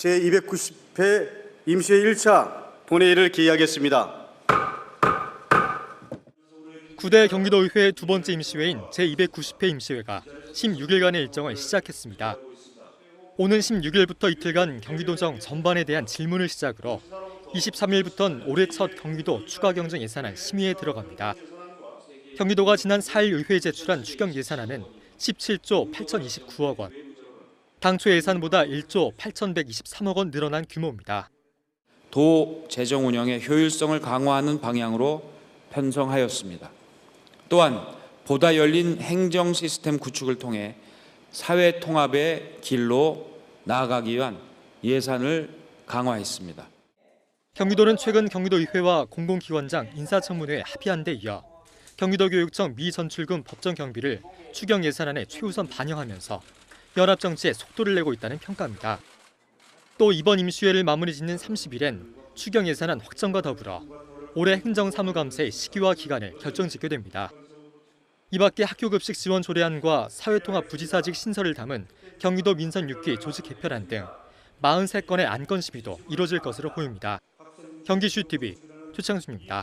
제290회 임시회 1차 본회의를 개의하겠습니다. 9대 경기도의회 두 번째 임시회인 제290회 임시회가 16일간의 일정을 시작했습니다. 오는 16일부터 이틀간 경기도정 전반에 대한 질문을 시작으로 23일부터는 올해 첫 경기도 추가 경정 예산안 심의에 들어갑니다. 경기도가 지난 4일 의회에 제출한 추경 예산안은 17조 8,029억 원. 당초 예산보다 1조 8,123억 원 늘어난 규모입니다. 도 재정 운영의 효율성을 강화하는 방향으로 편성하였습니다. 또한 보다 열린 행정 시스템 구축을 통해 사회 통합의 길로 나아가기 위한 예산을 강화했습니다. 경기도는 최근 경기도의회와 공공기관장 인사청문회에 합의한 데 이어 경기도교육청 미전출금 법정 경비를 추경 예산안에 최우선 반영하면서 연합 정치에 속도를 내고 있다는 평가입니다. 또 이번 임시회를 마무리 짓는 30일엔 추경 예산안 확정과 더불어 올해 행정 사무감사의 시기와 기간을 결정짓게 됩니다. 이 밖에 학교급식 지원 조례안과 사회통합 부지사직 신설을 담은 경기도 민선 6기 조직 개편안 등 43건의 안건 심의도 이뤄질 것으로 보입니다. 경기슈 TV 최창순입니다.